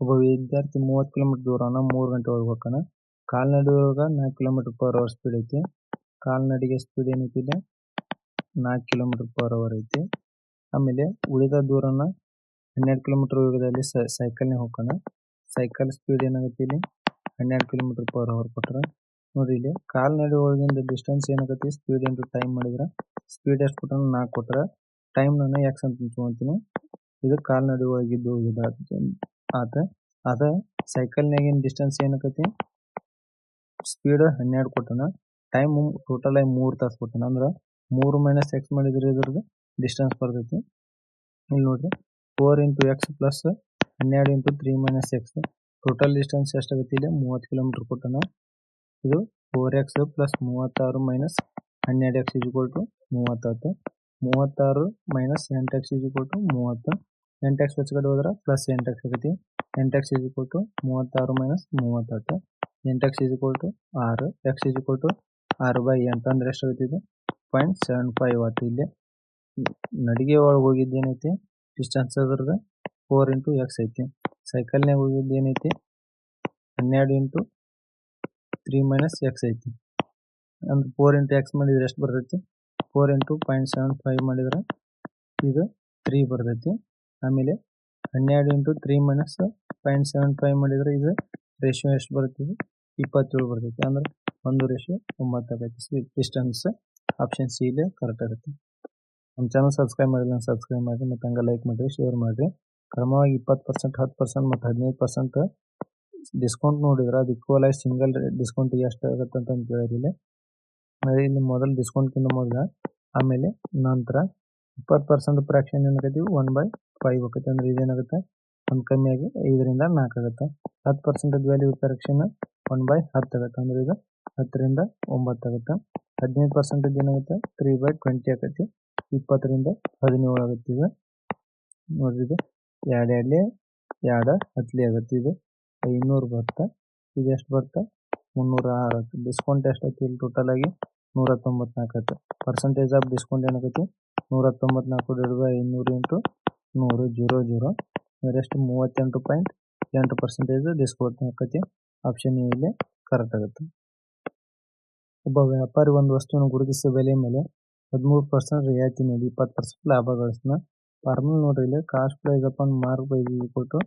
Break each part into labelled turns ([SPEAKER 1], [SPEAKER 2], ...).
[SPEAKER 1] ಒಬ್ಬ ವಿದ್ಯಾರ್ಥಿ ಮೂವತ್ತು ಕಿಲೋಮೀಟರ್ ದೂರನ ಮೂರು ಗಂಟೆ ಒಳಗೆ ಕಾಲ್ನಡಿ ಹೋಗ ನಾಲ್ಕು ಕಿಲೋಮೀಟರ್ ಪರ್ ಅವರ್ ಸ್ಪೀಡ್ ಐತಿ. ಕಾಲ್ನಡಿಗೆ ಸ್ಪೀಡ್ ಏನೈತಿ ಇಲ್ಲಿ ನಾಲ್ಕು ಕಿಲೋಮೀಟರ್ ಪರ್ ಅವರ್ ಐತಿ. ಆಮೇಲೆ ಉಳಿದ ದೂರನ ಹನ್ನೆರಡು ಕಿಲೋಮೀಟರ್ ವೇಗದಲ್ಲಿ ಸೈಕಲ್ನೇ ಹೋಗೋಣ ಸೈಕಲ್ ಸ್ಪೀಡ್ ಏನಾಗುತ್ತೆ ಇಲ್ಲಿ? ಹನ್ನೆರಡು ಕಿಲೋಮೀಟರ್ ಪರ್ ಅವರ್ ಕೊಟ್ರೆ. ನೋಡ್ರಿ ಇಲ್ಲಿ ಕಾಲ್ನಡಿ ಒಳಗಿಂದ ಡಿಸ್ಟೆನ್ಸ್ ಏನಾಗುತ್ತೆ? ಸ್ಪೀಡ್ ಇಂಟು ಟೈಮ್ ಮಾಡಿದ್ರ ಸ್ಪೀಡ್ ಎಷ್ಟು ಕೊಟ್ಟಾನ ನಾಲ್ಕು ಕೊಟ್ರೆ. ಟೈಮ್ ನಾನು ಯಾಕೆ ಅಂತ ಇದು ಕಾಲ್ನಡಿ ಒಳಗಿದ್ದು ಆತ ಅದ ಸೈಕಲ್ನಾಗಿನ ಡಿಸ್ಟೆನ್ಸ್ ಏನಾಗೈತಿ ಸ್ಪೀಡ್ ಹನ್ನೆರಡು ಕೊಟ್ಟಾನ ಟೈಮ್ ಟೋಟಲ್ ಆಗಿ ಮೂರು ತಾಸು ಕೊಟ್ಟಾನ, ಅಂದ್ರ ಮೂರು ಮೈನಸ್ ಎಕ್ಸ್ ಮಾಡಿದ್ರೆ ಇದ್ರದ್ದು ಡಿಸ್ಟೆನ್ಸ್ ಬರ್ತೈತಿ. ಇಲ್ಲಿ ನೋಡ್ರಿ ಫೋರ್ ಇಂಟು ಎಕ್ಸ್ ಪ್ಲಸ್ ಹನ್ನೆರಡು into three minus X total distance ಎಷ್ಟಾಗುತ್ತೆ ಇಲ್ಲಿ? ಮೂವತ್ತು ಕಿಲೋಮೀಟರ್ ಕೊಟ್ಟಾನ. ಇದು ಫೋರ್ ಎಕ್ಸ್ ಪ್ಲಸ್ ಮೂವತ್ತಾರು ಮೈನಸ್ ಹನ್ನೆರಡು ಎಕ್ಸ್ ಇಜ್ಕೊಲ್ ಟು ಮೂವತ್ತಾತು. ಮೂವತ್ತಾರು ಮೈನಸ್ ಎಂಟು ಎಕ್ಸ್ ಇಜ್ಕೊಲ್ ಟು ಮೂವತ್ತು. ಎಂಟು ಎಕ್ಸ್ ಹೆಚ್ಚು ಕಡೆ ಹೋದ್ರೆ ಪ್ಲಸ್ ಎಂಟು ಎಕ್ಸ್ ಆಗೈತಿ ಎಂಟು ಎಕ್ಸ್ ಇಜ್ಕೊಲ್ ಟು ಮೂವತ್ತಾರು ಮೈನಸ್ ಮೂವತ್ತೆಂಟು. ಎಂಟ್ ಎಕ್ಸ್ ಇಜ್ಕೊಲ್ ಟು ಆರು. ಎಕ್ಸ್ ಇಜ್ಕೊಲ್ ಟು ಆರು ಬೈ ಎಂಟು ಅಂದ್ರೆ ಎಷ್ಟಾಗುತ್ತೆ ಇದು? ಪಾಯಿಂಟ್ ಸೆವೆನ್ ಫೈವ್ ಆಯ್ತು ಇಲ್ಲಿ. ನಡಿಗೆ ಒಳಗೆ ಹೋಗಿದ್ದು ಏನೈತಿ? ಡಿಸ್ಟೆನ್ಸ್ ಅದ್ರದ್ದು ಫೋರ್ ಇಂಟು ಎಕ್ಸ್ ಐತಿ. ಸೈಕಲ್ನಾಗ ಹೋಗಿದ್ದು ಏನೈತಿ? ಹನ್ನೆರಡು ಇಂಟು ತ್ರೀ ಮೈನಸ್ ಎಕ್ಸ್ ಐತಿ. ಅಂದ್ರೆ ಫೋರ್ ಇಂಟು ಎಕ್ಸ್ ಮಾಡಿದ್ರೆ ಎಷ್ಟು ಬರ್ತೈತಿ? Four into point seven five ಮಾಡಿದ್ರೆ ಇದು ತ್ರೀ ಬರ್ತೈತಿ. ಆಮೇಲೆ ಹನ್ನೆರಡು into three minus point seven five ಮಾಡಿದ್ರೆ ಇದು ರೇಷಿಯೋ ಎಷ್ಟು ಬರ್ತದೆ ಇಪ್ಪತ್ತೇಳು ಬರ್ತೈತಿ. ಅಂದ್ರೆ ಒಂದು ರೇಷಿಯೋ ಒಂಬತ್ತು ಆಗೈತಿ. ಡಿಸ್ಟೆನ್ಸ್ ಆಪ್ಷನ್ ಸಿ ಇದೆ ಕರೆಕ್ಟ್ ಆಗುತ್ತೆ ನಮ್ಮ ಚಾನಲ್ ಸಬ್ಸ್ಕ್ರೈಬ್ ಮಾಡಿಲ್ಲ ಸಬ್ಸ್ಕ್ರೈಬ್ ಮಾಡಿ, ಮತ್ತು ಹಂಗೆ ಲೈಕ್ ಮಾಡಿರಿ ಶೇರ್ ಮಾಡಿರಿ. ಕ್ರಮವಾಗಿ ಇಪ್ಪತ್ತು ಪರ್ಸೆಂಟ್ ಹತ್ತು ಪರ್ಸೆಂಟ್ ಮತ್ತು ಹದಿನೈದು ಪರ್ಸೆಂಟ್ ಡಿಸ್ಕೌಂಟ್ ನೋಡಿದ್ರೆ ಅದು ಇಕ್ವಲ್ ಆಗಿ ಸಿಂಗಲ್ ಡಿಸ್ಕೌಂಟ್ ಎಷ್ಟು ಆಗುತ್ತೆ ಅಂತ ಕೇಳಿರಿಲ್ಲ ಇಲ್ಲಿ ಮೊದಲು ಡಿಸ್ಕೌಂಟ್ಗಿಂತ ಮೊದಲು, ಆಮೇಲೆ ನಂತರ ಇಪ್ಪತ್ತು ಪರ್ಸೆಂಟ್ ಪ್ರಾಕ್ಷನ್ ಏನಾಗೈತಿ? ಒನ್ ಬೈ ಫೈವ್ ಆಗುತ್ತೆ ಅಂದ್ರೆ ಇದೇನಾಗುತ್ತೆ? ಒಂದು ಕಮ್ಮಿಯಾಗಿ ಐದರಿಂದ ನಾಲ್ಕು ಆಗುತ್ತೆ. ಹತ್ತು percentage value correction one by ಹತ್ತು ಆಗುತ್ತೆ. ಅಂದ್ರೆ ಇದು ಹತ್ತರಿಂದ ಒಂಬತ್ತು ಆಗುತ್ತೆ. ಹದಿನೈದು ಪರ್ಸೆಂಟೇಜ್ ಏನಾಗುತ್ತೆ? ತ್ರೀ ಬೈ ಟ್ವೆಂಟಿ ಆಗುತ್ತೆ. ಇಪ್ಪತ್ತರಿಂದ ಹದಿನೇಳು ಆಗುತ್ತೆ ಇದು. ನೋಡ್ರಿ ಇದು. ಎರಡು ಎರಡ್ಲಿ, ಎರಡು ಹತ್ಲಿ ಆಗುತ್ತೆ ಇದು. ಐನೂರು ಬರುತ್ತೆ ಇದು ಎಷ್ಟು ಬರುತ್ತೆ ಮುನ್ನೂರ ಆರು ಆಗುತ್ತೆ. ಡಿಸ್ಕೌಂಟ್ ಎಷ್ಟು ಐತಿ ಇಲ್ಲಿ ಟೋಟಲ್ ಆಗಿ? ನೂರ ತೊಂಬತ್ನಾಲ್ಕು ಆಗುತ್ತೆ. ಪರ್ಸೆಂಟೇಜ್ ಆಫ್ ಡಿಸ್ಕೌಂಟ್ ಏನಾಗುತ್ತೆ? ನೂರ ತೊಂಬತ್ನಾಲ್ಕು ಡಿವೈಡ್ ಬೈ ಐನೂರು ಇಂಟು ನೂರು, ಜೀರೋ ಜೀರೋ. ಎಷ್ಟು ಮೂವತ್ತೆಂಟು ಪಾಯಿಂಟ್ ಎಂಟು ಪರ್ಸೆಂಟೇಜ್ ಡಿಸ್ಕೌಂಟ್ ಆಕೈತಿ ಆಪ್ಷನ್ ಇಲ್ಲಿ ಕರೆಕ್ಟ್ ಆಗುತ್ತೆ. ಒಬ್ಬ ವ್ಯಾಪಾರಿ ಒಂದು ವಸ್ತುವನ್ನು ಗುರುತಿಸುವ ಬೆಲೆ ಮೇಲೆ ಹದಿಮೂರು ಪರ್ಸೆಂಟ್ ರಿಯಾಯಿತಿ ನೀಡಿ ಇಪ್ಪತ್ತು ಪರ್ಸೆಂಟ್ ಲಾಭ ಗಳಿಸ್ತಾನ ಫಾರ್ಮಲ್ ನೋಡ್ರಿ ಇಲ್ಲಿ cost price upon mark price equal to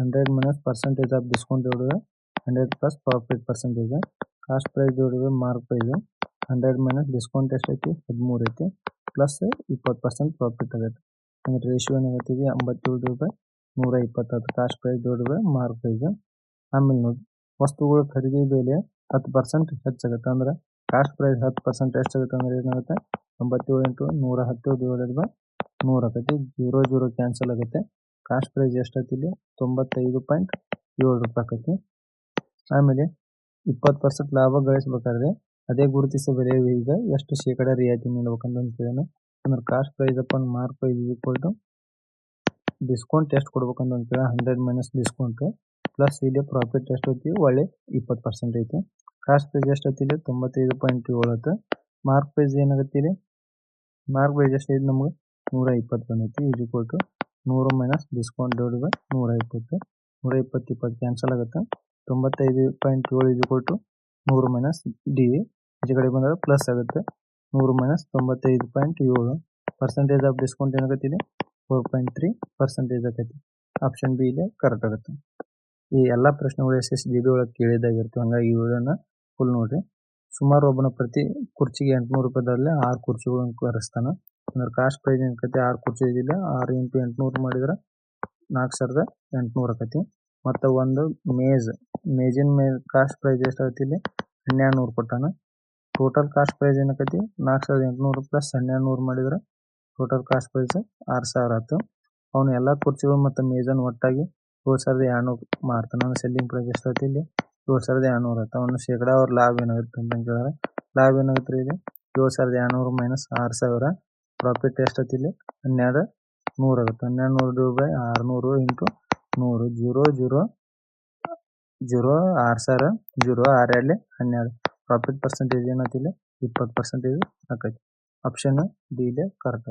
[SPEAKER 1] hundred minus percentage of discount divide hundred plus profit percentage cost price divide mark price hundred minus discount ಎಷ್ಟೈತಿ ಹದಿಮೂರು ಐತಿ ಪ್ಲಸ್ ಇಪ್ಪತ್ತು ಪರ್ಸೆಂಟ್ ಪ್ರಾಫಿಟ್ ಆಗೈತೆ ಅಂದ್ರೆ ರೇಷಿಯೋ ಏನಾಗೈತಿ ಅಂಬತ್ತೇಳು ರೂಪಾಯಿ ನೂರ ಇಪ್ಪತ್ತತ್ತು. Cost price divide mark price ಆಮೇಲೆ ನೋಡಿ, ವಸ್ತುಗಳ ಖರೀದಿ ಬೆಲೆ ಹತ್ತು ಪರ್ಸೆಂಟ್ ಹೆಚ್ಚಾಗುತ್ತೆ. ಅಂದ್ರೆ ಕಾಸ್ಟ್ ಪ್ರೈಸ್ ಹತ್ತು ಪರ್ಸೆಂಟ್ ಎಷ್ಟಾಗುತ್ತೆ ಅಂದ್ರೆ ಏನಾಗುತ್ತೆ? ಒಂಬತ್ತೇಳು ಇಂಟು ನೂರ ಹತ್ತು ಡಿವೈಡೆಡ್ ಬೈ ನೂರು ಆಗತ್ತೆ ಜೀರೋ ಜೀರೋ ಕ್ಯಾನ್ಸಲ್ ಆಗುತ್ತೆ. ಕಾಸ್ಟ್ ಪ್ರೈಸ್ ಎಷ್ಟೈತಿ ಇಲ್ಲಿ? ತೊಂಬತ್ತೈದು ಪಾಯಿಂಟ್ ಏಳು ರೂಪಾಯಿ ಆಕೈತಿ. ಆಮೇಲೆ ಇಪ್ಪತ್ತು ಪರ್ಸೆಂಟ್ ಲಾಭ ಗಳಿಸಬೇಕಾದ್ರೆ ಅದೇ ಗುರುತಿಸಿದ ಬೆಲೆ ಈಗ ಎಷ್ಟು ಶೇಕಡ ರಿಯಾಯಿತಿ ನೀಡಬೇಕಂತ ಕೇಳೋಣ ಅಂದ್ರೆ cost price upon mark price equal to discount ಎಷ್ಟು ಕೊಡ್ಬೇಕಂತ ಅಂತೀರಾ? ಹಂಡ್ರೆಡ್ ಮೈನಸ್ ಡಿಸ್ಕೌಂಟ್ ಪ್ಲಸ್ ಇಲ್ಲಿ ಪ್ರಾಫಿಟ್ ಎಷ್ಟು ಐತಿ ಒಳ್ಳೆ ಇಪ್ಪತ್ತು ಪರ್ಸೆಂಟ್ ಐತಿ. ಕಾಸ್ಟ್ ಪ್ರೈಸ್ ಎಷ್ಟು ಐತಿ ತೊಂಬತ್ತೈದು ಪಾಯಿಂಟ್ ಏಳು ಐತೆ. ಮಾರ್ಕ್ ಪ್ರೈಸ್ ಏನಾಗುತ್ತೆ ಇಲ್ಲಿ? ಮಾರ್ಕ್ ಪ್ರೈಸ್ ಎಷ್ಟು ಐತಿ ನಮ್ಗೆ? ನೂರ ಇಪ್ಪತ್ತು ಬಂದೈತಿ. ಇದು ಈಕ್ವಲ್ ಟು ನೂರು ಮೈನಸ್ ಡಿಸ್ಕೌಂಟ್ ಡಿವೈಡ್ ನೂರ ಇಪ್ಪತ್ತು. ನೂರ ಇಪ್ಪತ್ತು ಇಪ್ಪತ್ತು ಕ್ಯಾನ್ಸಲ್ ಆಗುತ್ತೆ. ತೊಂಬತ್ತೈದು ಪಾಯಿಂಟ್ ಏಳು ಇದು ಈಕ್ವಲ್ ಟು ನೂರು ಮೈನಸ್ ಡಿ ಈಚೆ ಕಡೆ ಬಂದಾಗ ಪ್ಲಸ್ ಆಗುತ್ತೆ. ನೂರು ಮೈನಸ್ ತೊಂಬತ್ತೈದು ಪಾಯಿಂಟ್ ಏಳು ಪರ್ಸೆಂಟೇಜ್ ಆಫ್ ಡಿಸ್ಕೌಂಟ್ ಏನಾಗತ್ತಿದೆ ಫೋರ್ ಪಾಯಿಂಟ್ ತ್ರೀ ಪರ್ಸೆಂಟೇಜ್ ಆಗೈತಿ ಆಪ್ಷನ್ ಬಿ ಇದೆ ಕರೆಕ್ಟ್ ಆಗುತ್ತೆ. ಈ ಎಲ್ಲ ಪ್ರಶ್ನೆಗಳು ಎಸ್ ಎಸ್ ಜಿ ಬಿ ಒಳಗೆ ಕೇಳಿದಾಗಿರ್ತವೆ. ಹಂಗಾಗಿ ಇವುಗಳನ್ನ ಫುಲ್ ನೋಡ್ರಿ. ಸುಮಾರು ಒಬ್ಬನ ಪ್ರತಿ ಕುರ್ಚಿಗೆ ಎಂಟುನೂರು ರೂಪಾಯಿದಲ್ಲಿ ಆರು ಕುರ್ಚಿಗಳನ್ನು ಕರೆಸ್ತಾನ. ಅಂದ್ರೆ ಕಾಸ್ಟ್ ಪ್ರೈಸ್ ಏನ್ಕತಿ ಆರು ಕುರ್ಚಿ ಇದಿಲ್ಲ ಆರು ಇಂಟು ಎಂಟುನೂರು ಮಾಡಿದ್ರೆ ನಾಲ್ಕು ಸಾವಿರದ ಎಂಟುನೂರು ಆಕತಿ ಮತ್ತು ಒಂದು ಮೇಜ್. ಮೇಜಿನ ಮೇಲೆ ಕಾಸ್ಟ್ ಪ್ರೈಸ್ ಎಷ್ಟಾಗತ್ತೆ ಇಲ್ಲಿ? ಹನ್ನೆರಡು ನೂರು ಕೊಟ್ಟಾನ. ಟೋಟಲ್ ಕಾಸ್ಟ್ ಪ್ರೈಸ್ ಏನಕೈತಿ ನಾಲ್ಕು ಸಾವಿರದ ಎಂಟುನೂರು ಪ್ಲಸ್ ಹನ್ನೆರಡು ನೂರು ಮಾಡಿದ್ರೆ ಟೋಟಲ್ ಕಾಸ್ಟ್ ಪ್ರೈಸ್ ಆರ್ ಸಾವಿರ ಆಯ್ತು. ಅವನು ಎಲ್ಲಾ ಕುರ್ಚಿಗಳು ಮತ್ತು ಮೇಜನ್ ಒಟ್ಟಾಗಿ ಏಳು ಸಾವಿರದ ಎರಡುನೂರು ಮಾರ್ತಾನೆ ಅವ್ನ ಸೆಲ್ಲಿಂಗ್ ಪ್ರೈಸ್ ಎಷ್ಟೈತಿ ಇಲ್ಲಿ? ಏಳು ಸಾವಿರದ ಎರಡುನೂರು ಆಯ್ತು. ಅವನು ಶೇಕಡ ಅವ್ರ ಲಾಭ ಏನಾಗುತ್ತೆ ಅಂತ ಕೇಳಿದ್ರೆ, ಲಾಭ ಏನಾಗುತ್ತೆ ಇಲ್ಲಿ? ಏಳು ಸಾವಿರದ ಎರಡುನೂರು ಮೈನಸ್ ಆರು ಸಾವಿರ ಪ್ರಾಫಿಟ್ ಎಷ್ಟೈತಿ ಇಲ್ಲಿ? ಹನ್ನೆರಡು ನೂರು ಆಗುತ್ತೆ. ಹನ್ನೆರಡು ನೂರು ಬೈ ಆರುನೂರು ಇಂಟು ನೂರು. ಜೀರೋ ಜೀರೋ ಜೀರೋ ಆರು ಸಾವಿರ ಜೀರೋ, ಆರು ಎರಡಲಿ ಹನ್ನೆರಡು. ಪ್ರಾಫಿಟ್ ಪರ್ಸೆಂಟೇಜ್ ಏನೈತಿ ಇಪ್ಪತ್ತು ಪರ್ಸೆಂಟೇಜ್ ಆಕೈತಿ ಆಪ್ಷನ್ ಡಿ ಇದೆ ಕರೆಕ್ಟ್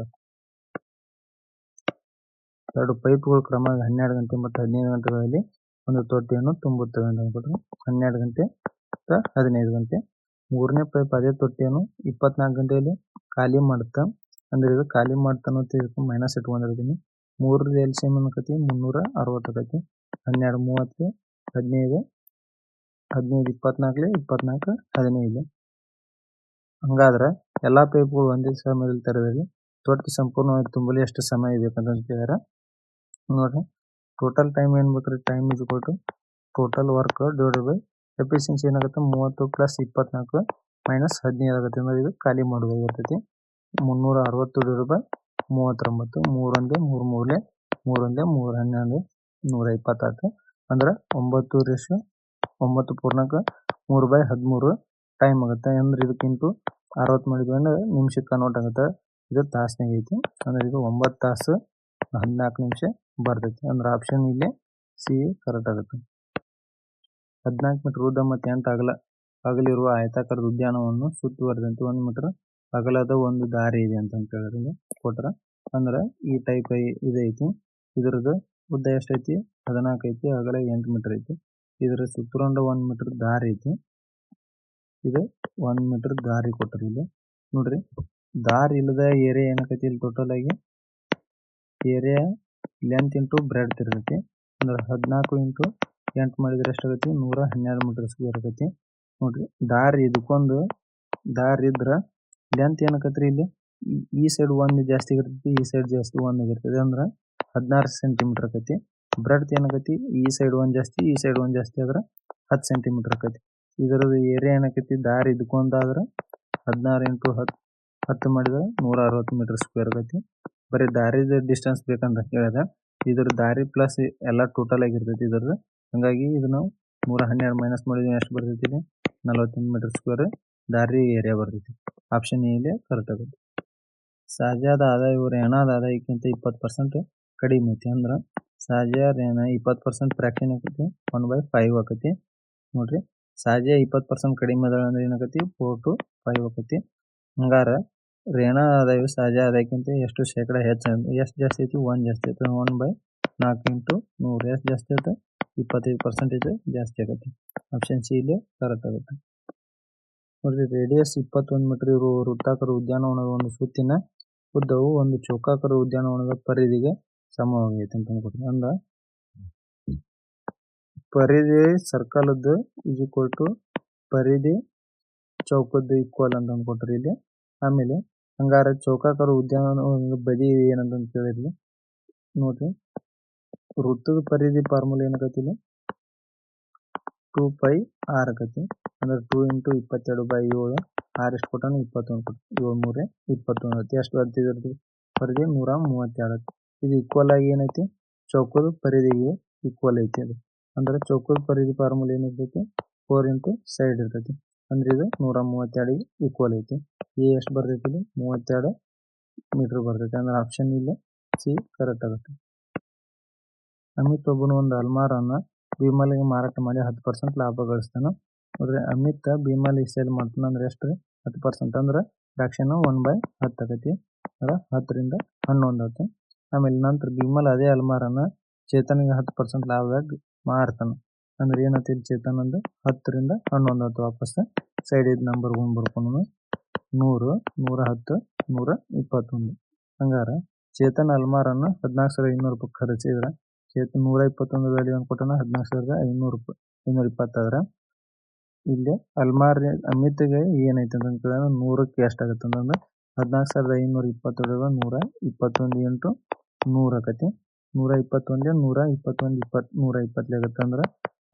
[SPEAKER 1] ಎರಡು ಪೈಪ್ಗಳು ಕ್ರಮ ಹನ್ನೆರಡು ಗಂಟೆ ಮತ್ತು ಹದಿನೈದು ಗಂಟೆಗಳಲ್ಲಿ ಒಂದು ತೊಟ್ಟಿಯನ್ನು ತುಂಬುತ್ತವೆ ಅಂತ ಅಂದ್ಕೊಟ್ರೆ ಹನ್ನೆರಡು ಗಂಟೆ ಹದಿನೈದು ಗಂಟೆ. ಮೂರನೇ ಪೈಪ್ ಅದೇ ತೊಟ್ಟಿಯನ್ನು ಇಪ್ಪತ್ನಾಲ್ಕು ಗಂಟೆಯಲ್ಲಿ ಖಾಲಿ ಮಾಡುತ್ತಾ? ಅಂದ್ರೆ ಇದು ಖಾಲಿ ಮಾಡ್ತಾನೋ ಇದಕ್ಕೆ ಮೈನಸ್ ಇಟ್ಕೊಂಡಿರ್ತೀನಿ. ಮೂರು ಎಲ್ ಸಿ ಎಂ ಅನ್ನಕತಿ ಮುನ್ನೂರ ಆಕೈತಿ ಹನ್ನೆರಡು ಮೂವತ್ತು ಹದಿನೈದು ಹದಿನೈದು, ಇಪ್ಪತ್ನಾಲ್ಕಲೆ, ಇಪ್ಪತ್ನಾಲ್ಕು, ಹದಿನೈದು. ಹಂಗಾದ್ರೆ ಎಲ್ಲಾ ಪೈಪ್ಗಳು ಒಂದೇ ಸಮಯದಲ್ಲಿ ತೆರೆದಲ್ಲಿ ತೊಟ್ಟಿ ಸಂಪೂರ್ಣವಾಗಿ ತುಂಬಲಿ ಎಷ್ಟು ಸಮಯ ಬೇಕಂತ ಕೇಳ್ಯಾರ ನೋಡ್ರಿ ಟೋಟಲ್ ಟೈಮ್ ಏನ್ ಬೇಕ್ರಿ? Time is to total work divided by efficiency ಏನಾಗುತ್ತೆ? ಮೂವತ್ತು ಪ್ಲಸ್ ಇಪ್ಪತ್ನಾಲ್ಕು ಮೈನಸ್ ಹದಿನೈದು ಆಗುತ್ತೆ. ಅಂದ್ರೆ ಇದು ಖಾಲಿ ಮಾಡೋದಾಗಿರ್ತೈತಿ ಮುನ್ನೂರ ಅರವತ್ತು ಡಿವೈಡ್ ಬೈ ಮೂವತ್ತೊಂಬತ್ತು. ಮೂರೊಂದೇ ಮೂರು ಮೂರಲೆ ಮೂರೊಂದೇ ಮೂರು ಹನ್ನೊಂದು ನೂರ ಇಪ್ಪತ್ತಾರು ಅಂದ್ರೆ ಒಂಬತ್ತು ರೇಷು ಒಂಬತ್ತು ಪೂರ್ಣಾಂಕ ಮೂರು ಬೈ ಹದಿಮೂರು ಟೈಮ್ ಆಗುತ್ತೆ. ಅಂದ್ರೆ ಇದಕ್ಕಿಂತ ಅರವತ್ತು ಮಾಡಿದ್ವಿ ನಿಮಿಷಕ್ಕೆ ಕನ್ವರ್ಟ್ ಆಗುತ್ತೆ. ಇದು ತಾಸ್ನಾಗ ಐತಿ. ಅಂದ್ರೆ ಇದು ಒಂಬತ್ತು ತಾಸು ಹದಿನಾಲ್ಕು ನಿಮಿಷ ಬರ್ತೈತಿ. ಅಂದ್ರೆ ಆಪ್ಷನ್ ಇಲ್ಲಿ ಸಿ ಕರೆಕ್ಟ್ ಆಗುತ್ತೆ. ಹದಿನಾಲ್ಕು ಮೀಟರ್ ಉದ್ದ ಮತ್ತು ಎಂಟು ಅಗಲ ಅಗಲಿರುವ ಆಯತಾಕಾರದ ಉದ್ಯಾನವನ್ನು ಸುತ್ತುವರೆದಂತೆ ಒಂದು ಮೀಟರ್ ಅಗಲದ ಒಂದು ದಾರಿ ಇದೆ ಅಂತ ಹೇಳಿದ್ರೆ ಕೊಟ್ರ. ಅಂದ್ರೆ ಈ ಟೈಪ್ ಇದೈತಿ ಇದ್ರದ್ದು ಉದ್ದ ಎಷ್ಟೈತಿ ಹದಿನಾಲ್ಕು ಐತಿ. ಅಗಲ ಎಂಟು ಮೀಟರ್ ಐತಿ. ಇದ್ರ ಸುತ್ತುರಂಡ ಒಂದ್ ಮೀಟರ್ ದಾರಿ ಐತಿ. ಇದು ಒಂದ್ ಮೀಟರ್ ದಾರಿ ಕೊಟ್ರಿ ಇಲ್ಲಿ. ನೋಡ್ರಿ, ದಾರಿ ಇಲ್ಲದ ಏರಿಯಾ ಏನಾಕೈತಿ ಇಲ್ಲಿ ಟೋಟಲ್ ಆಗಿ? ಏರಿಯಾ ಲೆಂತ್ ಇಂಟು ಬ್ರೆಡ್ ಇರತೈತಿ. ಅಂದ್ರೆ ಹದಿನಾಲ್ಕು ಇಂಟು ಎಂಟು ಮಾಡಿದ್ರೆ ಎಷ್ಟಾಗೈತಿ? ನೂರ ಹನ್ನೆರಡು ಮೀಟರ್ ಸ್ಕ್ವೇರ್ ನೋಡ್ರಿ, ದಾರಿ ಇದಕ್ಕೊಂದು ದಾರಿ ಇದ್ರ ಲೆಂತ್ ಏನಕತ್ರಿ ಇಲ್ಲಿ? ಈ- ಸೈಡ್ ಒಂದ್ ಜಾಸ್ತಿ ಇರ್ತೈತಿ, ಈ ಸೈಡ್ ಜಾಸ್ತಿ ಒಂದ್ ಆಗಿರ್ತದೆ ಅಂದ್ರ ಹದಿನಾರು ಸೆಂಟಿಮೀಟರ್ ಆಕೈತಿ. ಬ್ರೆಡ್ ಏನಾಗೈತಿ ಈ ಸೈಡ್ ಒಂದ್ ಜಾಸ್ತಿ, ಈ ಸೈಡ್ ಒಂದ್ ಜಾಸ್ತಿ ಆದ್ರೆ ಹತ್ತು ಸೆಂಟಿಮೀಟರ್ ಆಕೈತಿ. ಇದರದ್ದು ಏರಿಯಾ ಏನಾಕೈತಿ ದಾರಿ ಇದ್ಕೊಂಡಾದ್ರೆ ಹದಿನಾರು ಇಂಟು ಹತ್ತು ಹತ್ತು ಮಾಡಿದ್ರೆ ನೂರ ಅರವತ್ತು ಮೀಟರ್ ಸ್ಕ್ವೇರ್ ಆಗೈತಿ ಬರೀ ದಾರಿದ ಡಿಸ್ಟೆನ್ಸ್ ಬೇಕಂತ ಹೇಳಿದ ಇದ್ರ ದಾರಿ ಪ್ಲಸ್ ಎಲ್ಲ ಟೋಟಲ್ ಆಗಿರ್ತೈತಿ ಇದ್ರದ್ದು. ಹಂಗಾಗಿ ನಾವು ನೂರ ಹನ್ನೆರಡು ಮೈನಸ್ ಮಾಡಿದ್ರೆ ಎಷ್ಟು ಬರ್ತೈತಿ ನಲವತ್ತೊಂದು ಮೀಟರ್ ಸ್ಕ್ವೇರ್ ದಾರಿ ಏರಿಯಾ ಬರ್ತೈತಿ. ಆಪ್ಷನ್ ಇಲ್ಲಿ ಕರೆಕ್ಟ್ ಆಗುತ್ತೆ. ಸಾಜಾದ ಆದಾಯ ಇವರು ಏನಾದ ಆದಾಯಕ್ಕಿಂತ ಇಪ್ಪತ್ತು ಪರ್ಸೆಂಟ್ ಕಡಿಮೆ ಐತಿ ಅಂದ್ರೆ ಸಹಜ ಇಪ್ಪತ್ತು ಪರ್ಸೆಂಟ್ ಫ್ರಾಕ್ಷನ್ ಆಕೈತಿ ಒನ್ ಬೈ ಫೈವ್ ಆಕೈತಿ. ನೋಡ್ರಿ ಸಹಜ ಇಪ್ಪತ್ತು ಪರ್ಸೆಂಟ್ ಕಡಿಮೆ ಅದ ಅಂದ್ರೆ ಏನಾಕತಿ? ಫೋರ್ ಟು ಫೈವ್ ಆಕೈತಿ. ಹಂಗಾರ ರೇಣ ಆದಾಯವು ಸಹಜ ಆದಾಯಕ್ಕಿಂತ ಎಷ್ಟು ಶೇಕಡಾ ಹೆಚ್ಚು ಎಷ್ಟು ಜಾಸ್ತಿ ಐತಿ? ಒನ್ ಜಾಸ್ತಿ ಐತಿ. ಒನ್ ಬೈ ನಾಲ್ಕು ಇಂಟು ನೂರು, ಎಷ್ಟು ಜಾಸ್ತಿ ಐತೆ? ಇಪ್ಪತ್ತೈದು ಪರ್ಸೆಂಟೇಜ್ ಜಾಸ್ತಿ ಆಗುತ್ತೆ ಆಪ್ಷನ್ ಸಿ ಇಲ್ಲಿ ಕರೆಕ್ಟ್ ಆಗುತ್ತೆ. ನೋಡ್ರಿ ರೇಡಿಯಸ್ ಇಪ್ಪತ್ತೊಂದು ಮೀಟರ್ ಇರುವ ವೃತ್ತಾಕಾರ ಉದ್ಯಾನವನದ ಒಂದು ಸುತ್ತಿನ ಉದ್ದವು ಒಂದು ಚೌಕಾಕಾರ ಉದ್ಯಾನವನದ ಪರಿಧಿಗೆ ಸಮವಾಗೈತೆ ಅಂತ ಅನ್ಕೊಡ್ತೀನಿ ಅಂದ ಪರಿಧಿ ಸರ್ಕಲ್ದು ಇಸ್ ಈಕ್ವಲ್ ಟು ಪರಿಧಿ ಚೌಕದ್ದು ಈಕ್ವಲ್ ಅಂತ ಅನ್ಕೊಟ್ರಿ ಇಲ್ಲಿ. ಆಮೇಲೆ, ಹಂಗಾರ ಚೌಕಾಕಾರ ಉದ್ಯಾನವನ ಬದಿ ಏನಂತ ಕೇಳಿರ್ಲಿ ನೋಡ್ರಿ, ವೃತ್ತದ ಪರಿಧಿ ಫಾರ್ಮುಲಾ ಏನಾಗೈತಿ ಇಲ್ಲಿ? ಟೂ ಪೈ ಆರ್ ಆಕತಿ. ಅಂದ್ರೆ ಟೂ ಇಂಟು ಇಪ್ಪತ್ತೆರಡು ಬೈ ಏಳು ಆರ್ ಎಷ್ಟು ಕೊಟ್ಟಾನ? ಇಪ್ಪತ್ತೊಂದು ಕೊಟ್ಟು ಏಳು ಮೂರೇ ಇಪ್ಪತ್ತೊಂದು ಎಷ್ಟು ಬರ್ತಿದ್ರಿ ಪರಿಧಿ ನೂರ ಮೂವತ್ತೆರಡು ಇದು ಈಕ್ವಲ್ ಆಗಿ ಏನೈತಿ? ಚೌಕದ ಪರಿಧಿಗೆ ಈಕ್ವಲ್ ಐತಿ ಅದು. ಅಂದ್ರೆ ಚೌಕದ ಪರಿಧಿ ಫಾರ್ಮುಲಾ ಏನಿರ್ತೈತಿ? ಫೋರ್ ಇಂಟು ಸೈಡ್ ಇರ್ತೈತಿ. ಅಂದ್ರೆ ಇದು ನೂರ ಮೂವತ್ತೆರಡಿಗೆ ಈಕ್ವಲ್ ಐತಿ. ಎ ಎಷ್ಟು ಬರ್ತೈತಿ ಇಲ್ಲಿ? ಮೂವತ್ತೆರಡು ಮೀಟರ್ ಬರ್ತೈತಿ. ಅಂದ್ರೆ ಆಪ್ಷನ್ ಇಲ್ಲಿ ಸಿ ಕರೆಕ್ಟ್ ಆಗುತ್ತೆ. ಅಮಿತ್ ಒಬ್ಬನು ಒಂದು ಅಲ್ಮಾರನ್ನ ಭೀಮಾಲಿಗೆ ಮಾರಾಟ ಮಾಡಿ ಹತ್ತು ಪರ್ಸೆಂಟ್ ಲಾಭ ಗಳಿಸ್ತಾನ. ನೋಡ್ರಿ ಅಮಿತ್ ಭೀಮಾಲಿ ಸೇಲ್ ಮಾಡ್ತಾನ ಅಂದ್ರೆ ಎಷ್ಟು ರೀ? ಹತ್ತು ಪರ್ಸೆಂಟ್ ಅಂದ್ರೆ ಫ್ರಾಕ್ಷನ್ ಒನ್ ಬೈ ಹತ್ತು ಆಗತಿ. ಅಂದ್ರೆ ಹತ್ತರಿಂದ ಹನ್ನೊಂದು ಆಯ್ತು ಆಮೇಲೆ ನಂತರ ಬಿಮ್ಮಲ್ ಅದೇ ಅಲ್ಮಾರನ್ನ ಚೇತನಿಗೆ ಹತ್ತು ಪರ್ಸೆಂಟ್ ಲಾಭದಾಗ ಮಾರ್ತಾನ. ಅಂದ್ರೆ ಏನೈತಿ ಚೇತನ್ ಅಂದ್ರೆ ಹತ್ತರಿಂದ ಹನ್ನೊಂದು ಹತ್ತು ವಾಪಸ್ ಸೈಡ್ ಇದ್ ನಂಬರ್ ಒಂದು ನೂರು, ನೂರ ಹತ್ತು, ನೂರ ಇಪ್ಪತ್ತೊಂದು. ಹಂಗಾರ ಚೇತನ್ ಅಲ್ಮಾರನ್ನ ಹದಿನಾಲ್ಕು ಸಾವಿರದ ಐನೂರು ರೂಪಾಯಿ ಖರ್ಚಿದ್ರ. ಚೇತನ್ ನೂರ ಇಪ್ಪತ್ತೊಂದು ವ್ಯಾಲ್ಯೂ ಅನ್ಕೊಟ್ಟನ ಹದಿನಾಲ್ಕು ಸಾವಿರದ ಐನೂರು ರೂಪಾಯಿ, ಐನೂರ ಇಪ್ಪತ್ತಾದ್ರ ಇಲ್ಲಿ ಅಲ್ಮಾರಿ ಅಮಿತ್ಗೆ ಏನೈತೆ ಅಂತ ಕೇಳಿದ್ರೆ ನೂರಕ್ಕೆ ಎಷ್ಟಾಗತ್ತೆ ಅಂತಂದ್ರೆ ಹದಿನಾಲ್ಕು ಸಾವಿರದ ಐನೂರ ಇಪ್ಪತ್ತೇಳು ನೂರ ಇಪ್ಪತ್ತೊಂದು ಎಂಟು ನೂರ ಆಕತಿ. ನೂರ ಇಪ್ಪತ್ತೊಂದೇ ನೂರ ಇಪ್ಪತ್ತೊಂದು ಇಪ್ಪತ್ತು, ನೂರ ಇಪ್ಪತ್ತಲೆ ಆಗತ್ತೆ ಅಂದ್ರೆ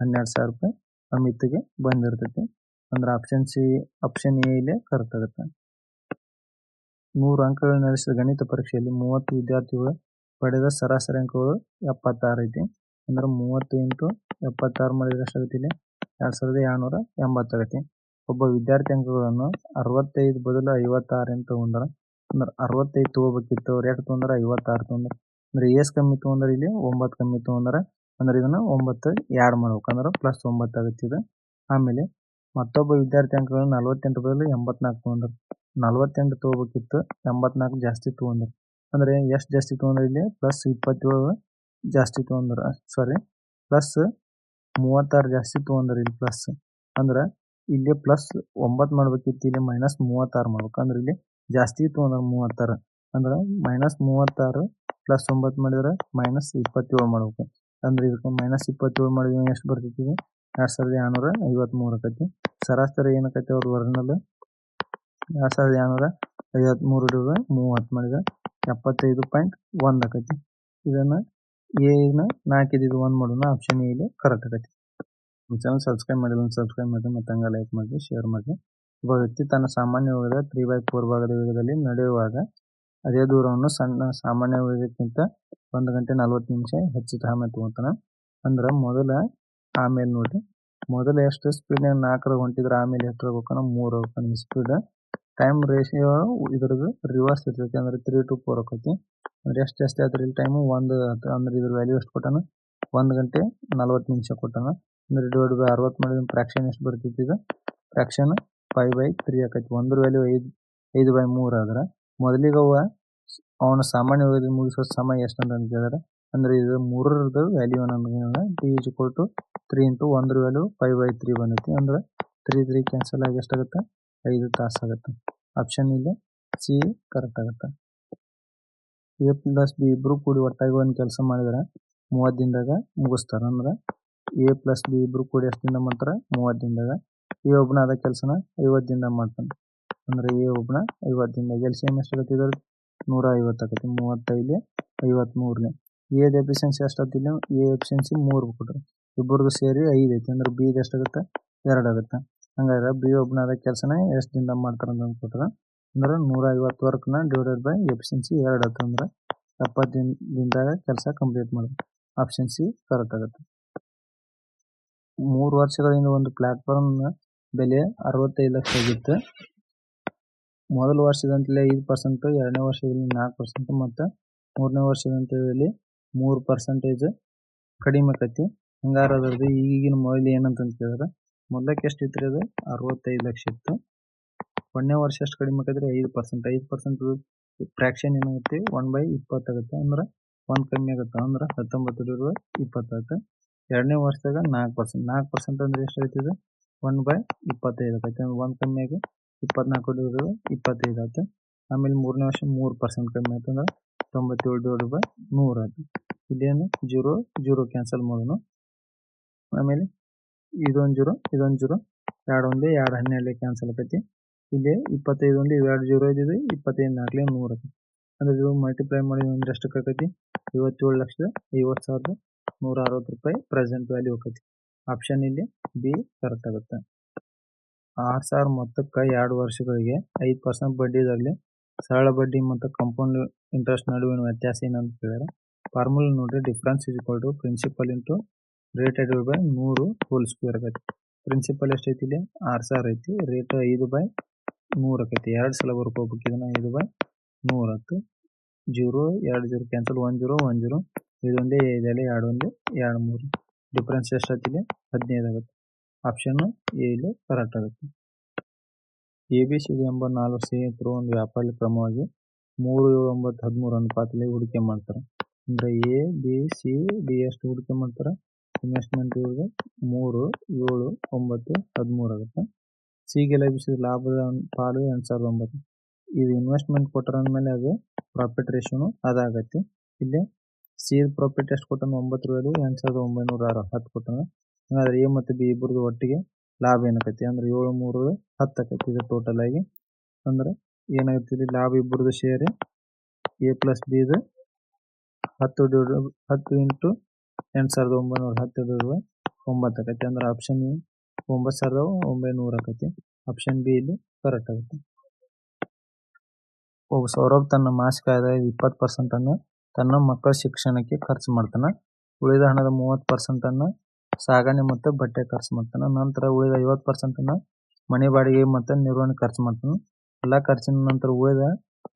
[SPEAKER 1] ಹನ್ನೆರಡು ಸಾವಿರ ರೂಪಾಯಿ ಅಮಿತ್ಗೆ ಬಂದಿರತೈತಿ. ಅಂದ್ರೆ ಆಪ್ಷನ್ ಸಿ ಆಪ್ಷನ್ ಎ ಇಲ್ಲಿ ಕರೆಕ್ಟ್ ಆಗುತ್ತೆ ನೂರು ಅಂಕಗಳು ನಡೆಸಿದ ಗಣಿತ ಪರೀಕ್ಷೆಯಲ್ಲಿ ಮೂವತ್ತು ವಿದ್ಯಾರ್ಥಿಗಳು ಪಡೆದ ಸರಾಸರಿ ಅಂಕಗಳು ಎಪ್ಪತ್ತಾರು ಐತಿ. ಅಂದ್ರೆ ಮೂವತ್ತು ಇಂಟು ಎಪ್ಪತ್ತಾರು ಮಾಡಿದ್ರೆ ಎಷ್ಟಾಗುತ್ತೆ ಇಲ್ಲಿ? ಎರಡ್ ಸಾವಿರದ ಏಳ್ನೂರ ಎಂಬತ್ತಾಗತ್ತೆ ಒಬ್ಬ ವಿದ್ಯಾರ್ಥಿ ಅಂಕಗಳನ್ನು ಅರವತ್ತೈದು ಬದಲು ಐವತ್ತಾರು ಅಂತ ತಗೊಂಡ್ರ ಅಂದ್ರೆ ಅರವತ್ತೈದು ತಗೋಬೇಕಿತ್ತು ಅವ್ರು ಎಷ್ಟು ತೊಂದ್ರ ಐವತ್ತಾರು ತೊಂದ್ರ ಅಂದ್ರೆ ಎಸ್ ಕಮ್ಮಿ ತೊಗೊಂಡ್ರೆ ಇಲ್ಲಿ? ಒಂಬತ್ತು ಕಮ್ಮಿ ತಗೊಂಡ್ರ. ಅಂದ್ರೆ ಇದನ್ನ ಒಂಬತ್ತು ಎರಡು ಮಾಡ್ಬೇಕು. ಅಂದ್ರೆ ಪ್ಲಸ್ ಒಂಬತ್ತು ಆಗುತ್ತೆ ಇದು. ಆಮೇಲೆ ಮತ್ತೊಬ್ಬ ವಿದ್ಯಾರ್ಥಿ ಅಂಕಗಳು ನಲವತ್ತೆಂಟು ಬದಲು ಎಂಬತ್ನಾಲ್ಕು ತೊಗೊಂಡ್ರು. ನಲವತ್ತೆಂಟು ತೊಗೋಬೇಕಿತ್ತು, ಎಂಬತ್ನಾಲ್ಕು ಜಾಸ್ತಿ ತೊಗೊಂಡ್ರು. ಅಂದ್ರೆ ಎಷ್ಟು ಜಾಸ್ತಿ ತೊಗೊಂಡ್ರೆ ಇಲ್ಲಿ? ಪ್ಲಸ್ ಇಪ್ಪತ್ತೇಳು ಜಾಸ್ತಿ ತೊಗೊಂಡ್ರ. ಸಾರಿ ಪ್ಲಸ್ ಮೂವತ್ತಾರು ಜಾಸ್ತಿ ತೊಗೊಂಡ್ರೆ ಇಲ್ಲಿ ಪ್ಲಸ್ ಅಂದ್ರೆ ಇಲ್ಲಿ ಪ್ಲಸ್ ಒಂಬತ್ತು ಮಾಡ್ಬೇಕಿತ್ತು, ಇಲ್ಲಿ ಮೈನಸ್ ಮೂವತ್ತಾರು ಮಾಡ್ಬೇಕು. ಅಂದ್ರೆ ಇಲ್ಲಿ ಜಾಸ್ತಿ ತೊಗೊಂಡ್ರ ಮೂವತ್ತಾರು. ಅಂದ್ರೆ ಮೈನಸ್ ಮೂವತ್ತಾರು ಪ್ಲಸ್ ಒಂಬತ್ತು ಮಾಡಿದ್ರ ಮೈನಸ್ ಇಪ್ಪತ್ತೇಳು ಮಾಡ್ಬೇಕು. ಅಂದ್ರೆ ಇದಕ್ಕೆ ಮೈನಸ್ ಇಪ್ಪತ್ತೇಳು ಮಾಡಿದ್ರೆ ಎಷ್ಟು ಬರ್ತೈತಿ ಎರಡ್ ಸಾವಿರದ ಏಳ್ನೂರ ಐವತ್ಮೂರು ಆಕೈತಿ. ಸರಾಸರಿ ಏನಕ್ಕೈತಿ ಅವ್ರ ಒರಿಜಿನಲ್ ಎರಡು ಸಾವಿರದ ಏಳ್ನೂರ ಐವತ್ಮೂರು ಡಿವ ಮೂವತ್ತು ಮಾಡಿದ್ರೆ ಎಪ್ಪತ್ತೈದು ಪಾಯಿಂಟ್ ಒಂದು ಆಕೈತಿ. ಇದನ್ನು ಎನ ನಾಲ್ಕಿದ್ದು ಇದು ಒಂದು ಮಾಡೋಣ ಆಪ್ಷನ್ ಇಲ್ಲಿ ಕರೆಕ್ಟ್ ಆಕತಿ. ಚಾನಲ್ ಸಬ್ಸ್ಕ್ರೈಬ್ ಮಾಡಿಲ್ಲ ಸಬ್ಸ್ಕ್ರೈಬ್ ಮಾಡಿ ಮತ್ತು ಹಂಗೆ ಲೈಕ್ ಮಾಡಿ ಶೇರ್ ಮಾಡಿ ಒಬ್ಬ ವ್ಯಕ್ತಿ ತನ್ನ ಸಾಮಾನ್ಯ ವೇಗದ ತ್ರೀ ಬೈ ಫೋರ್ ಭಾಗದ ವೇಗದಲ್ಲಿ ನಡೆಯುವಾಗ ಅದೇ ದೂರವನ್ನು ಸಣ್ಣ ಸಾಮಾನ್ಯ ವೇಗಕ್ಕಿಂತ ಒಂದು ಗಂಟೆ ನಲವತ್ತು ನಿಮಿಷ ಹೆಚ್ಚು ಸಮಯ ತಗೋತಾನೆ. ಅಂದ್ರೆ ಮೊದಲ ಆಮೇಲೆ ನೋಡ್ರಿ ಮೊದಲು ಎಷ್ಟು ಸ್ಪೀಡ್ನಾಗ ನಾಲ್ಕರ ಹೊಂಟಿದ್ರೆ ಆಮೇಲೆ ಎಷ್ಟು ಹೋಗ್ಬೇಕನ್ನ ಮೂರು ಹೋಗ್ತಾನೆ ಸ್ಪೀಡ್ ಟೈಮ್ ರೇಷಿಯೋ ಇದ್ರದ್ದು ರಿವರ್ಸ್ ಇರ್ತೈತಿ, ಅಂದ್ರೆ ತ್ರೀ ಟು ಫೋರ್ ಆಕೈತಿ ಅಂದ್ರೆ ಎಷ್ಟು ಜಾಸ್ತಿ ಆದ್ರೆ ಇಲ್ಲಿ ಟೈಮು ಒಂದು. ಅಂದ್ರೆ ಇದ್ರ ವ್ಯಾಲ್ಯೂ ಎಷ್ಟು ಕೊಟ್ಟಾನ? ಒಂದು ಗಂಟೆ ನಲ್ವತ್ತು ನಿಮಿಷ ಕೊಟ್ಟಾನ. ಅಂದ್ರೆ ಡಿವೈಡ್ ಬೈ ಅರವತ್ತು ಮಾಡಿದ್ರೆ ಫ್ರಾಕ್ಷನ್ ಎಷ್ಟು ಬರ್ತೈತಿ ಇದು ಫ್ರಾಕ್ಷನ್ ಫೈವ್ ಬೈ ತ್ರೀ ಆಕೈತಿ. ಒಂದ್ರ ವ್ಯಾಲ್ಯೂ ಐದು ಐದು ಬೈ ಮೂರು ಆದ್ರೆ. ಮೊದಲಿಗೆ ಅವ ಅವನ ಸಾಮಾನ್ಯ ವೇಗದಲ್ಲಿ ಮುಗಿಸೋ ಸಮಯ ಎಷ್ಟು ಅಂತ ಕೇಳಿದ್ರೆ, ಅಂದ್ರೆ ಇದು ಮೂರರದ್ದು ವ್ಯಾಲ್ಯೂ ಏನಂದ್ರೆ T is equal to three into ಒಂದ್ರ ವ್ಯಾಲ್ಯೂ ಫೈವ್ ಬೈ ತ್ರೀ ಬಂದೈತಿ. ಅಂದ್ರೆ ತ್ರೀ ತ್ರೀ ಕ್ಯಾನ್ಸಲ್ ಆಗಿ ಎಷ್ಟಾಗುತ್ತೆ? ಐದು ತಾಸು ಆಗುತ್ತೆ. ಆಪ್ಷನ್ ಇಲ್ಲಿ ಸಿ ಕರೆಕ್ಟ್ ಆಗುತ್ತೆ. ಎ ಪ್ಲಸ್ ಬಿ ಇಬ್ರು ಕೂಡಿ ಒಟ್ಟಾಗಿ ಒಂದು ಕೆಲಸ ಮಾಡಿದ್ರೆ ಮೂವತ್ತು ದಿನದಾಗ ಮುಗಿಸ್ತಾರೆ. ಅಂದ್ರೆ ಎ ಪ್ಲಸ್ ಬಿ ಇಬ್ರು ಕೂಡಿ ಎಷ್ಟು ದಿನ ಮಾಡ್ತಾರೆ? ಮೂವತ್ತು ದಿನದಾಗ. ಎ ಒಬ್ಬನ ಅದ ಕೆಲಸನ ಐವತ್ತಿಂದ ಮಾಡ್ತಾನೆ. ಅಂದ್ರೆ ಈ ಒಬ್ಬನ ಐವತ್ತಿಂದ ಎಲ್ ಸಿ ಎಂ ಎಷ್ಟು ಆಗತ್ತೆ ಇದ್ರ ನೂರ ಐವತ್ತು ಆಗತ್ತೆ ಮೂವತ್ತೈದು ಐವತ್ಮೂರನೇ ಎದ ಎಫಿಷಿಯನ್ಸಿ ಎಷ್ಟಾಗ್ತಿಲ್ಲ ಎ ಎಫಿಷಿಯನ್ಸಿ ಮೂರು ಕೊಟ್ರು. ಇಬ್ಬರದು ಸೇರಿ ಐದು ಐತಿ. ಅಂದ್ರೆ ಬಿ ಎಷ್ಟಾಗುತ್ತೆ ಎರಡು ಆಗುತ್ತೆ. ಹಂಗಾದ್ರೆ ಬಿ ಒಬ್ಬನ ಅದ ಕೆಲಸನ ಎಷ್ಟು ದಿನದಾಗ ಮಾಡ್ತಾರ ಅಂತ ಅಂದ್ಕೊಟ್ರ ಅಂದ್ರೆ ನೂರ ಐವತ್ತು ವರ್ಕ್ನ ಡಿವೈಡೆಡ್ ಬೈ ಎಫಿಷಿಯನ್ಸಿ ಎರಡು ಆಗುತ್ತೆ ಅಂದ್ರೆ ಎಪ್ಪತ್ತು ದಿನ ದಿನದಾಗ ಕೆಲಸ ಕಂಪ್ಲೀಟ್ ಮಾಡೋದು ಆಪ್ಷನ್ ಸಿ ಕರೆಕ್ಟ್ ಆಗುತ್ತೆ. ಮೂರು ವರ್ಷಗಳಿಂದ ಒಂದು ಪ್ಲಾಟ್ಫಾರ್ಮ್ನ ಬೆಲೆ ಅರವತ್ತೈದು ಲಕ್ಷ ಆಗಿತ್ತು. ಮೊದಲ ವರ್ಷದಂತಲೇ ಐದು ಪರ್ಸೆಂಟ್ ಎರಡನೇ ವರ್ಷದಲ್ಲಿ ನಾಲ್ಕು ಪರ್ಸೆಂಟ್ ಮತ್ತು ಮೂರನೇ ವರ್ಷದಂತೇಳಿ ಮೂರು ಪರ್ಸೆಂಟೇಜ್ ಕಡಿಮೆ ಆಕತಿ. ಹಂಗಾರದ್ರದ್ದು ಈಗಿನ ಮೌಲ್ಯ ಏನಂತ ಕೇಳಿದ್ರೆ ಮೊದಲಕ್ಕೆ ಎಷ್ಟು ಇತ್ತು ಅದು? ಅರವತ್ತೈದು ಲಕ್ಷ ಇತ್ತು. ಒಂದನೇ ವರ್ಷ ಎಷ್ಟು ಕಡಿಮೆ ಆಕೈತ್ರಿ? ಐದು ಪರ್ಸೆಂಟ್ ಐದು ಪರ್ಸೆಂಟ್ ಫ್ರಾಕ್ಷನ್ ಏನಾಗುತ್ತೆ ಒನ್ ಬೈ ಇಪ್ಪತ್ತಾಗುತ್ತೆ ಅಂದ್ರೆ ಒಂದು ಕಮ್ಮಿ ಆಗುತ್ತೆ. ಅಂದ್ರೆ ಹತ್ತೊಂಬತ್ತು ಇಪ್ಪತ್ತಾಗುತ್ತೆ ಎರಡನೇ ವರ್ಷದಾಗ ನಾಲ್ಕು ಪರ್ಸೆಂಟ್ ನಾಲ್ಕು ಪರ್ಸೆಂಟ್ ಅಂದ್ರೆ ಎಷ್ಟು ಒನ್ ಬೈ ಇಪ್ಪತ್ತೈದು ಆಕೈತೆ ಅಂದ್ರೆ ಒಂದು ಕಮ್ಮಿ ಆಗಿ ಇಪ್ಪತ್ನಾಲ್ಕು ಡಿವೈಡ್ ಇಪ್ಪತ್ತೈದು ಆಯ್ತು? ಆಮೇಲೆ ಮೂರನೇ ವರ್ಷ ಮೂರು ಪರ್ಸೆಂಟ್ ಕಮ್ಮಿ ಆಯ್ತು ಅಂದ್ರೆ ತೊಂಬತ್ತೇಳು ಡಿವೈಡ್ ಬೈ ನೂರು ಆಯ್ತು. ಇದೇನು ಜೀರೋ ಜೀರೋ ಕ್ಯಾನ್ಸಲ್ ಮಾಡೋಣ ಆಮೇಲೆ ಇದೊಂದು ಜೀರೋ ಇದೊಂದು ಜೀರೋ, ಎರಡು ಒಂದೇ, ಎರಡು ಹನ್ನೆರಡು ಕ್ಯಾನ್ಸಲ್ ಆಕೈತಿ. ಇಲ್ಲಿ ಇಪ್ಪತ್ತೈದು ಒಂದು ಇವೆರಡು ಜೀರೋ ಇದ್ದಿದ್ದು ಇಪ್ಪತ್ತೈದು ನಾಲ್ಕಲೇ ನೂರು ಆಯ್ತು. ಅಂದ್ರೆ ಇದು ಮಲ್ಟಿಪ್ಲೈ ಮಾಡಿ ಅಂದ್ರೆ ಎಷ್ಟಕ್ಕೆ ಆಕೈತಿ ಲಕ್ಷದ ಐವತ್ತು ಸಾವಿರದ ನೂರ ಅರವತ್ತು ರೂಪಾಯಿ ಪ್ರೆಸೆಂಟ್ ವ್ಯಾಲ್ಯೂ ಆಕೈತಿ. ಆಪ್ಷನ್ ಇಲ್ಲಿ ಬಿ ಕರೆಕ್ಟ್ ಆಗುತ್ತೆ. ಆರು ಸಾವಿರ ಮೊತ್ತಕ್ಕೆ ಎರಡು ವರ್ಷಗಳಿಗೆ ಐದು ಪರ್ಸೆಂಟ್ ಬಡ್ಡಿ ಬಡ್ಡಿದಲ್ಲಿ ಸರಳ ಬಡ್ಡಿ ಮತ್ತು ಕಂಪೌಂಡ್ ಇಂಟ್ರೆಸ್ಟ್ ನಡುವಿನ ವ್ಯತ್ಯಾಸ ಏನಂತ ಕೇಳಿದ್ರೆ ಫಾರ್ಮುಲಾ ನೋಡ್ರಿ difference is equal to principal into rate divide by ನೂರು ಹೋಲ್ ಸ್ಕ್ವೇರ್ ಆಗೈತಿ. ಪ್ರಿನ್ಸಿಪಲ್ ಎಷ್ಟೈತಿ ಇಲ್ಲಿ? ಆರು ಸಾವಿರ ಐತಿ ರೇಟ್ ಐದು ಬೈ ನೂರು ಆಕೈತಿ ಎರಡು ಸಲ ಬರ್ಕೋಬೇಕು ಇದನ್ನ, ಐದು ಬೈ ನೂರು ಹತ್ತು. ಜೀರೋ, ಎರಡು ಜೀರೋ ಕ್ಯಾನ್ಸಲ್ ಒಂದು ಜೀರೋ ಒಂದು ಜೀರೋ ಇದೊಂದೇ ಇದೆಲ್ಲ ಎರಡು ಒಂದೇ, ಎರಡು ಮೂರು. ಡಿಫ್ರೆನ್ಸ್ ಎಷ್ಟಾಗ್ತಿದೆ ಹದಿನೈದು ಆಗುತ್ತೆ. ಆಪ್ಷನ್ ಎ ಇಲ್ಲಿ ಕರೆಕ್ಟ್ ಆಗುತ್ತೆ. ಎ ಬಿ ಸಿ ಡಿ ಎಂಬ ನಾಲ್ಕು ಸ್ನೇಹಿತರು ಒಂದು ವ್ಯಾಪಾರಿ ಕ್ರಮವಾಗಿ ಮೂರು, ಏಳು, ಒಂಬತ್ತು, ಹದಿಮೂರು ಅನುಪಾತದಲ್ಲಿ ಹೂಡಿಕೆ ಮಾಡ್ತಾರೆ. ಅಂದರೆ ಎ ಬಿ ಸಿ ಡಿ ಎಷ್ಟು ಹೂಡಿಕೆ ಮಾಡ್ತಾರೆ? ಇನ್ವೆಸ್ಟ್ಮೆಂಟ್ ಇವ್ರಿಗೆ ಮೂರು, ಏಳು, ಒಂಬತ್ತು, ಹದಿಮೂರು ಆಗುತ್ತೆ. ಸಿಗೆ ಲಭಿಸಿದ ಲಾಭದ ಪಾಲು ಎಂಟು ಸಾವಿರದ ಒಂಬತ್ತು. ಇದು ಇನ್ವೆಸ್ಟ್ಮೆಂಟ್ ಕೊಟ್ಟರೆ ಅಂದಮೇಲೆ ಅದು ಪ್ರಾಫಿಟ್ ರೇಷಿಯೋನು ಅದಾಗತ್ತೆ. ಇಲ್ಲಿ ಸಿ ಪ್ರಾಫಿಟ್ ಎಷ್ಟು ಕೊಟ್ಟನು ಒಂಬತ್ತು ರೂಪಾಯಿ ಎಂಟು ಸಾವಿರದ ಒಂಬೈನೂರ ಹತ್ತು ಕೊಟ್ಟನ. ಹಂಗಾದ್ರೆ ಎ ಮತ್ತು ಬಿ ಇಬ್ಬರದು ಒಟ್ಟಿಗೆ ಲಾಭ ಏನಾಕೈತಿ ಅಂದ್ರೆ ಏಳು ಮೂರು ಹತ್ತು ಆಕೈತಿ ಇದು ಟೋಟಲ್ ಆಗಿ. ಅಂದ್ರೆ ಇಲ್ಲಿ? ಲಾಭ ಇಬ್ಬರದು ಶೇರ್ ಎ ಪ್ಲಸ್ ಬಿ ಇದು ಹತ್ತು ಹತ್ತು ಇಂಟು ಎಂಟು ಸಾವಿರದ ಒಂಬೈನೂರ ಹತ್ತು ಒಂಬತ್ತು ಆಕೈತಿ. ಅಂದ್ರೆ ಆಪ್ಷನ್ ಎ ಒಂಬತ್ತು ಸಾವಿರದ ಒಂಬೈನೂರ ಆಕೈತಿ. ಆಪ್ಷನ್ ಬಿ ಇಲ್ಲಿ ಕರೆಕ್ಟ್ ಆಗುತ್ತೆ ಒಬ್ಬ ಸೌರಭ್ ತನ್ನ ಮಾಸಿಕ ಆದಾಯ ಇಪ್ಪತ್ತು ಪರ್ಸೆಂಟ್ ಅನ್ನು ತನ್ನ ಮಕ್ಕಳ ಶಿಕ್ಷಣಕ್ಕೆ ಖರ್ಚು ಮಾಡ್ತಾನೆ. ಉಳಿದ ಹಣದ ಮೂವತ್ತು ಪರ್ಸೆಂಟ್ ಅನ್ನ ಸಾಗಣೆ ಮತ್ತು ಬಟ್ಟೆ ಖರ್ಚು ಮಾಡ್ತಾನೆ. ನಂತರ ಉಳಿದ ಐವತ್ತು ಪರ್ಸೆಂಟ್ ಅನ್ನ ಮನೆ ಬಾಡಿಗೆ ಮತ್ತು ನಿರ್ವಹಣೆ ಖರ್ಚು ಮಾಡ್ತಾನೆ. ಎಲ್ಲ ಖರ್ಚಿನ ನಂತರ ಉಳಿದ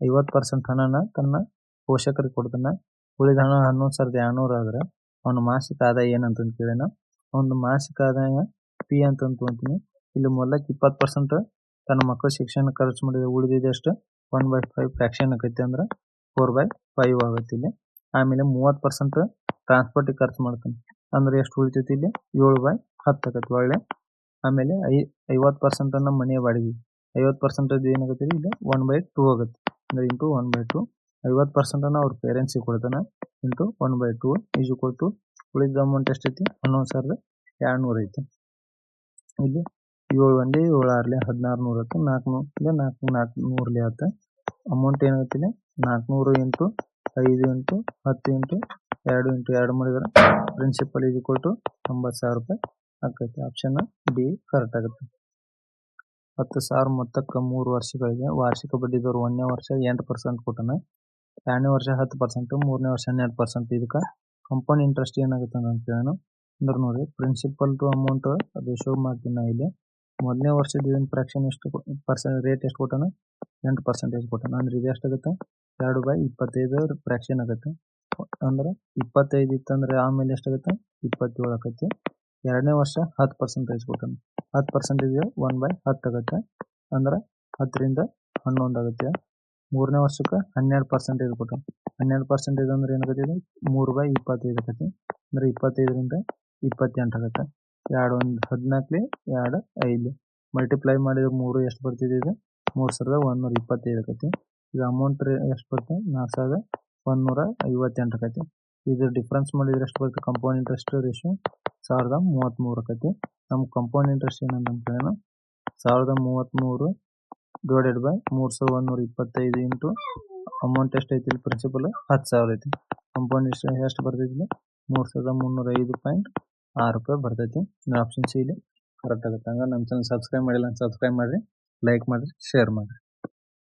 [SPEAKER 1] ಐವತ್ತು ಪರ್ಸೆಂಟ್ ಹಣನ ತನ್ನ ಪೋಷಕರಿಗೆ ಕೊಡ್ತಾನ. ಉಳಿದ ಹಣ ಹನ್ನೊಂದು ಸಾವಿರದ ಎರಡ್ನೂರ ಆದರೆ ಅವನ ಮಾಸಿಕ ಆದಾಯ ಏನಂತ ಕೇಳಿನ ಅವನ ಮಾಸಿಕ ಆದಾಯ ಪಿ ಅಂತ ತೊಗೊಂತೀನಿ ಇಲ್ಲಿ ಮೊದಲಕ್ಕೆ ಇಪ್ಪತ್ತು ಪರ್ಸೆಂಟ್ ತನ್ನ ಮಕ್ಕಳ ಶಿಕ್ಷಣ ಖರ್ಚು ಮಾಡಿದ ಉಳಿದಿದ್ದಷ್ಟು ಒನ್ ಬೈ ಫೈವ್ ಫ್ರಾಕ್ಷನ್ ಆಕೈತಿ ಅಂದ್ರೆ ಫೋರ್ ಬೈ ಫೈವ್ ಆಗುತ್ತೆ ಇಲ್ಲಿ. ಆಮೇಲೆ ಮೂವತ್ತು ಪರ್ಸೆಂಟ್ ಟ್ರಾನ್ಸ್ಪೋರ್ಟ್ ಖರ್ಚು ಮಾಡ್ತಾನೆ. ಅಂದ್ರೆ ಎಷ್ಟು ಉಳಿತೈತಿ ಇಲ್ಲಿ? ಏಳು ಬೈ ಹತ್ತು ಆಗತ್ತೆ ಒಳ್ಳೆ. ಆಮೇಲೆ ಐ, ಐವತ್ತು ಪರ್ಸೆಂಟ್ ನಮ್ಮ ಮನೆಯ ಬಾಡಿಗೆ. ಐವತ್ತು ಪರ್ಸೆಂಟೇಜ್ ಏನಾಗುತ್ತೆ ಇಲ್ಲಿ? ಒನ್ ಬೈ ಟೂ ಆಗುತ್ತೆ. ಅಂದ್ರೆ ಇಂಟು ಒನ್ ಬೈ ಟೂ ಐವತ್ತು ಅನ್ನ ಅವ್ರ ಪೇರೆಂಟ್ಸಿಗೆ ಕೊಡ್ತಾನೆ. Into one by two is ಕೊಟ್ಟು ಉಳಿದ ಅಮೌಂಟ್ ಎಷ್ಟೈತಿ? ಹನ್ನೊಂದು ಸಾವಿರದ ಎರಡು ನೂರು ಐತಿ. ಇಲ್ಲಿ ಏಳು ಒಂದೇ ಏಳು ಆರ್ಲಿ ಹದಿನಾರು ನೂರು ಆಯ್ತು ನಾಲ್ಕುನೂರು ಇಲ್ಲ ನಾಲ್ಕು ನಾಲ್ಕು ನೂರ್ಲಿ ಆಯ್ತು ಅಮೌಂಟ್ ಏನಾಗುತ್ತೆ ನಾಲ್ಕುನೂರು ಇಂಟು ಐದು ಇಂಟು ಹತ್ತು ಇಂಟು ಎರಡು ಇಂಟು ಎರಡು ಮಾಡಿದ್ರೆ ಪ್ರಿನ್ಸಿಪಲ್ ಇದು ಕೊಟ್ಟು ತೊಂಬತ್ತು ಸಾವಿರ ರೂಪಾಯಿ ಆಕೈತಿ. ಆಪ್ಷನ್ ಡಿ ಕರೆಕ್ಟ್ ಆಗುತ್ತೆ. ಹತ್ತು ಸಾವಿರ ಮೊತ್ತಕ್ಕೆ ಮೂರು ವರ್ಷಗಳಿಗೆ ವಾರ್ಷಿಕ ಬಡ್ಡಿ ದರ ಒಂದನೇ ವರ್ಷ ಎಂಟು ಪರ್ಸೆಂಟ್ ಕೊಟ್ಟನ. ಎರಡನೇ ವರ್ಷ ಹತ್ತು ಪರ್ಸೆಂಟ್ ಮೂರನೇ ವರ್ಷ ಹನ್ನೆರಡು ಪರ್ಸೆಂಟ್ ಇದಕ್ಕೆ ಕಂಪೌಂಡ್ ಇಂಟ್ರೆಸ್ಟ್ ಏನಾಗುತ್ತೆ ಅಂತ ನಾನು ಅಂದ್ರೆ ನೋಡಿ ಪ್ರಿನ್ಸಿಪಲ್ ಟು ಅಮೌಂಟ್ ರೇಷೋ ಮಾಡ್ತೀನಿ ನಾ ಇಲ್ಲಿ. ಮೊದಲನೇ ವರ್ಷದ ಇದನ್ನ ಫ್ರಾಕ್ಷನ್ ಎಷ್ಟು ಪರ್ಸೆಂಟ್ ರೇಟ್ ಎಷ್ಟು ಕೊಟ್ಟಾನ? ಎಂಟು ಪರ್ಸೆಂಟೇಜ್ ಕೊಟ್ಟಾನ. ಅಂದ್ರೆ ಇದು ಎಷ್ಟಾಗುತ್ತೆ? ಎರಡು ಬೈ ಇಪ್ಪತ್ತೈದು ಫ್ರಾಕ್ಷನ್ ಆಗುತ್ತೆ. ಅಂದ್ರೆ ಇಪ್ಪತ್ತೈದು ಇತ್ತಂದ್ರೆ ಆಮೇಲೆ ಎಷ್ಟಾಗುತ್ತೆ? ಇಪ್ಪತ್ತೇಳು ಆಗುತ್ತೆ. ಎರಡನೇ ವರ್ಷ ಹತ್ತು ಪರ್ಸೆಂಟೇಜ್ ಕೊಟ್ಟಾನ ಹತ್ತು ಪರ್ಸೆಂಟೇಜ್ ಒನ್ ಬೈ ಹತ್ತು ಆಗುತ್ತೆ. ಅಂದ್ರೆ ಹತ್ತರಿಂದ ಹನ್ನೊಂದು ಆಗುತ್ತೆ. ಮೂರನೇ ವರ್ಷಕ್ಕೆ ಹನ್ನೆರಡು ಪರ್ಸೆಂಟೇಜ್ ಕೊಟ್ಟಾನ ಹನ್ನೆರಡು ಪರ್ಸೆಂಟೇಜ್ ಅಂದ್ರೆ ಏನಾಗುತ್ತೆ ಇದು? ಮೂರು ಬೈ ಇಪ್ಪತ್ತೈದು ಆಗುತ್ತೆ. ಅಂದ್ರೆ ಇಪ್ಪತ್ತೈದರಿಂದ ಇಪ್ಪತ್ತೆಂಟು ಆಗುತ್ತೆ. ಎರಡು ಒಂದು ಹದಿನಾಲ್ಕಲಿ ಎರಡು ಐದು. ಮಲ್ಟಿಪ್ಲೈ ಮಾಡಿದ್ರೆ ಮೂರು ಎಷ್ಟು ಬರ್ತಿದೆ ಇದು? ಮೂರು ಸಾವಿರದ ಒಂದೂರ ಇಪ್ಪತ್ತೈದು ಆಕೈತಿ ಇದು ಅಮೌಂಟ್ ಎಷ್ಟು ಬರುತ್ತೆ? ನಾಲ್ಕು ಸಾವಿರದ ಒಂದೂರ ಐವತ್ತೆಂಟು ಆಕೈತಿ. ಇದು ಡಿಫ್ರೆನ್ಸ್ ಮಾಡಿದ್ರೆ ಎಷ್ಟು ಬರುತ್ತೆ? ಕಂಪೌಂಡ್ ಇಂಟ್ರೆಸ್ಟ್ ರೇಷಿಯೋ ಸಾವಿರದ ಮೂವತ್ತ್ಮೂರು ಆಕೈತಿ. ನಮ್ಮ ಕಂಪೌಂಡ್ ಇಂಟ್ರೆಸ್ಟ್ ಏನಂತ ಅಂತೇಳಿ ಸಾವಿರದ ಮೂವತ್ತ್ಮೂರು ಡಿವೈಡೆಡ್ ಬೈ ಮೂರು ಸಾವಿರದ ಒಂದೂರ ಇಪ್ಪತ್ತೈದು ಇಂಟು ಅಮೌಂಟ್ ಎಷ್ಟು ಐತಿ ಇಲ್ಲಿ ಪ್ರಿನ್ಸಿಪಲ್ ಹತ್ತು ಸಾವಿರ ಐತಿ. ಕಂಪೌಂಡ್ ಇಂಟ್ರೆಸ್ಟ್ ಎಷ್ಟು ಬರ್ತೈತಿ ಇಲ್ಲಿ? ಮೂರು ಸಾವಿರದ ಮುನ್ನೂರ ಐದು ಪಾಯಿಂಟ್ ಆರು ರೂಪಾಯಿ ಬರ್ತೈತಿ. ಆಪ್ಷನ್ ಸಿ ಇಲ್ಲಿ ಕರೆಕ್ಟ್ ಆಗುತ್ತೆ. ಹಂಗೆ ನಮ್ಮ ಚಾನಲ್ ಸಬ್ಸ್ಕ್ರೈಬ್ ಮಾಡಿಲ್ಲ ಸಬ್ಸ್ಕ್ರೈಬ್ ಮಾಡಿರಿ ಲೈಕ್ ಮಾಡಿರಿ ಶೇರ್ ಮಾಡಿರಿ.